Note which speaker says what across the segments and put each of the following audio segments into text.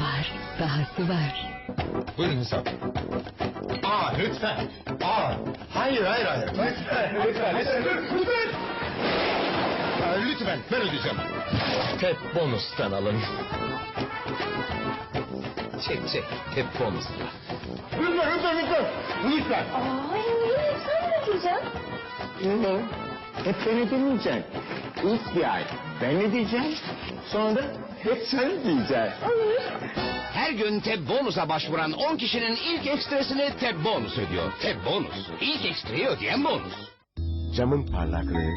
Speaker 1: var. Dahası var.
Speaker 2: Buyurun hesap. Aa lütfen. Aa hayır hayır hayır. Lütfen lütfen lütfen. Lütfen. Aa, lütfen ben ödeyeceğim.
Speaker 3: Tep bonustan alın. Çek çek. Tep bonusla.
Speaker 2: Lütfen lütfen lütfen. Lütfen.
Speaker 4: Aa, hayır, sen ne diyeceksin?
Speaker 5: Yok. Hep ben ödemeyeceksin. İlk bir ay ben ödeyeceğim. Sonra da hep sen ödeyeceksin.
Speaker 4: Olur.
Speaker 6: Her gün TEB Bonus'a başvuran 10 kişinin ilk ekstresini TEB Bonus ödüyor. TEB Bonus, ilk ekstreyi ödeyen bonus.
Speaker 7: Camın parlaklığı,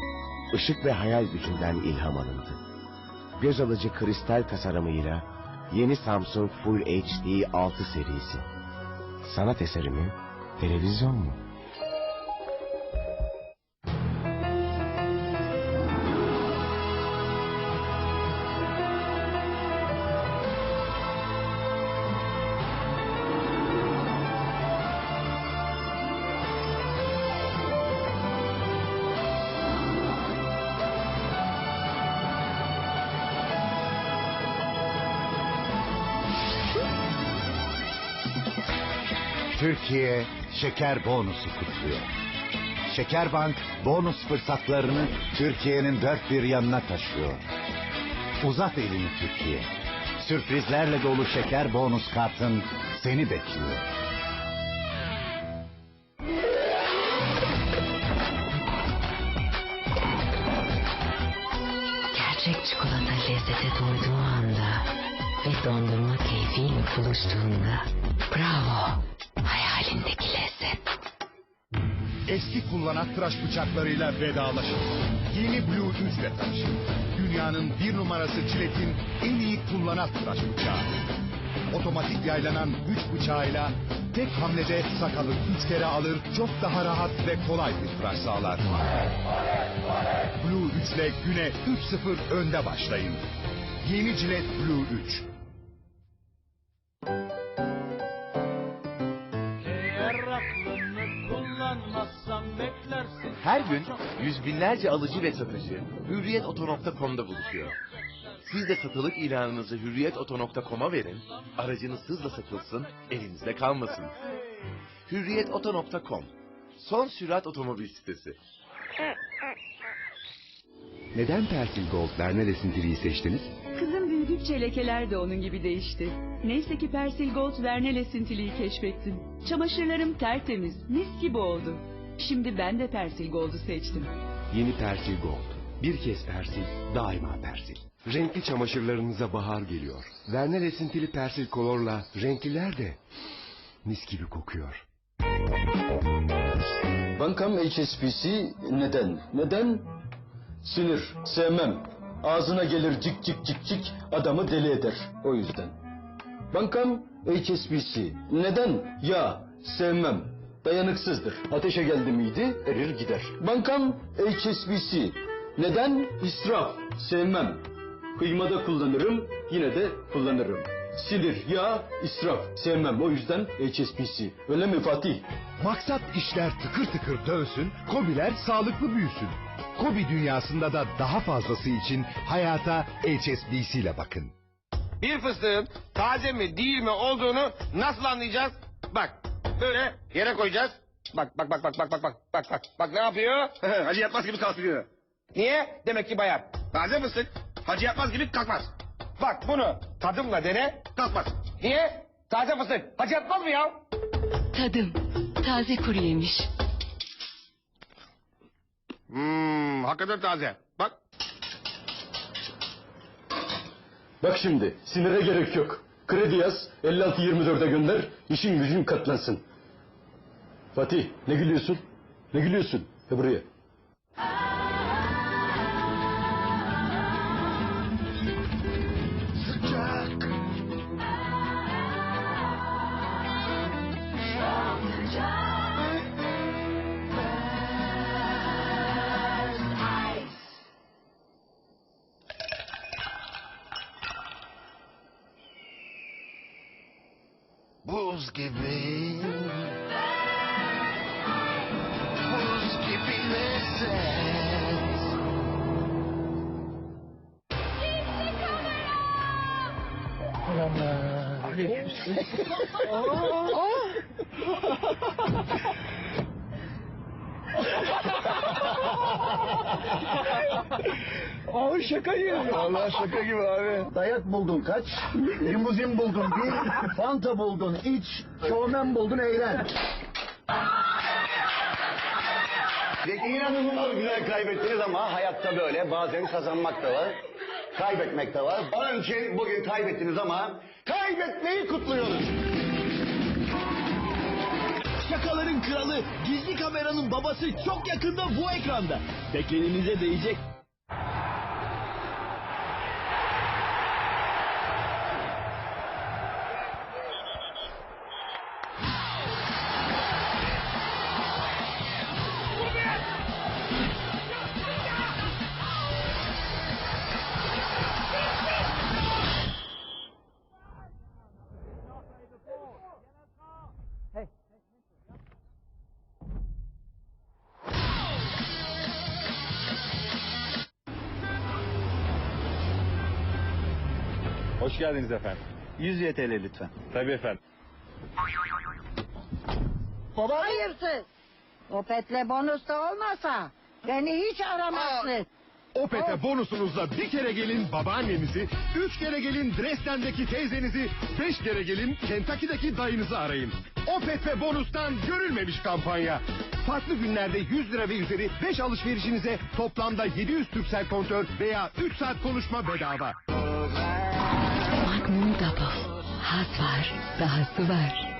Speaker 7: ışık ve hayal gücünden ilham alındı. Göz alıcı kristal tasarımıyla yeni Samsung Full HD 6 serisi. Sanat eseri mi? Televizyon mu?
Speaker 8: Türkiye şeker bonusu kutluyor. Şekerbank bonus fırsatlarını Türkiye'nin dört bir yanına taşıyor. Uzat elini Türkiye. Sürprizlerle dolu şeker bonus kartın seni bekliyor.
Speaker 1: Gerçek çikolata lezzete doyduğu anda ve dondurma keyfiyle buluştuğunda bravo hayalindeki lezzet.
Speaker 8: Eski kullanan tıraş bıçaklarıyla vedalaşın. Yeni Blue 3 ile tanışın. Dünyanın bir numarası Çilet'in en iyi kullanan tıraş bıçağı. Otomatik yaylanan güç bıçağıyla tek hamlede sakalı üç kere alır, çok daha rahat ve kolay bir tıraş sağlar. Blue 3 ile güne 3-0 önde başlayın. Yeni Cilet Blue 3.
Speaker 3: Her gün yüz binlerce alıcı ve satıcı hürriyetoto.com'da buluşuyor. Siz de satılık ilanınızı hürriyetoto.com'a verin, aracınız hızla satılsın, elinizde kalmasın. Hürriyetoto.com Son sürat otomobil sitesi.
Speaker 7: Neden Persil Gold Vernel esintiliği seçtiniz?
Speaker 9: Büyüdükçe lekeler de onun gibi değişti. Neyse ki Persil Gold Vernel esintiliği keşfettim. Çamaşırlarım tertemiz, mis gibi oldu. Şimdi ben de Persil Gold'u seçtim.
Speaker 7: Yeni Persil Gold. Bir kez Persil, daima Persil. Renkli çamaşırlarınıza bahar geliyor. Vernel esintili Persil Color'la renkliler de mis gibi kokuyor.
Speaker 5: Bankam HSBC neden? Neden? Sinir, sevmem. Ağzına gelir cik cik cik cik adamı deli eder. O yüzden. Bankam HSBC. Neden? Ya, sevmem. Dayanıksızdır. Ateşe geldi miydi erir gider. Bankam HSBC. Neden? İsraf. Sevmem. Kıymada kullanırım, yine de kullanırım. Sinir, yağ, israf. Sevmem. O yüzden HSBC. Öyle mi Fatih?
Speaker 8: Maksat işler tıkır tıkır dönsün, kobiler sağlıklı büyüsün. Kobi dünyasında da daha fazlası için hayata HSBC ile bakın.
Speaker 6: Bir fıstığın taze mi değil mi olduğunu nasıl anlayacağız? Bak böyle yere koyacağız. Bak bak bak bak bak bak bak bak bak bak ne yapıyor? Hacı yapmaz gibi kalkıyor. Niye? Demek ki bayan. Taze fıstık hacı yapmaz gibi kalkmaz. Bak bunu tadımla dene kalkmaz. Niye? Taze fıstık hacı yapmaz mı ya?
Speaker 1: Tadım taze kuru yemiş.
Speaker 6: Hmm, hakikaten taze. Bak
Speaker 5: Bak şimdi sinire gerek yok. Kredi yaz 56-24'e gönder işin gücün katlansın. Fatih ne gülüyorsun? Ne gülüyorsun? He buraya.
Speaker 2: Who's giving? Who's giving lessons? 어머나. 어? Oh! Abi şaka gibi. Allah şaka gibi abi. Dayak buldun kaç. Limuzin buldun bir. Fanta buldun iç. Şovmen buldun eğlen. İnanılmaz güzel kaybettiniz ama hayatta böyle bazen kazanmak da var. Kaybetmek de var. Onun için bugün kaybettiniz ama kaybetmeyi kutluyoruz.
Speaker 10: Şakaların kralı, gizli kameranın babası çok yakında bu ekranda. Bekleninize değecek.
Speaker 2: Hoş geldiniz efendim. 100 YTL lütfen. Tabii efendim.
Speaker 11: Hayırsız. Opetle bonus da olmasa beni hiç aramazsın.
Speaker 8: Opet'e bonusunuzla bir kere gelin babaannenizi, üç kere gelin Dresden'deki teyzenizi, beş kere gelin Kentucky'deki dayınızı arayın. Opet ve bonustan görülmemiş kampanya. Farklı günlerde 100 lira ve üzeri 5 alışverişinize toplamda 700 Türksel kontör veya 3 saat konuşma bedava.
Speaker 1: Magnum Double. Haz var, dahası var.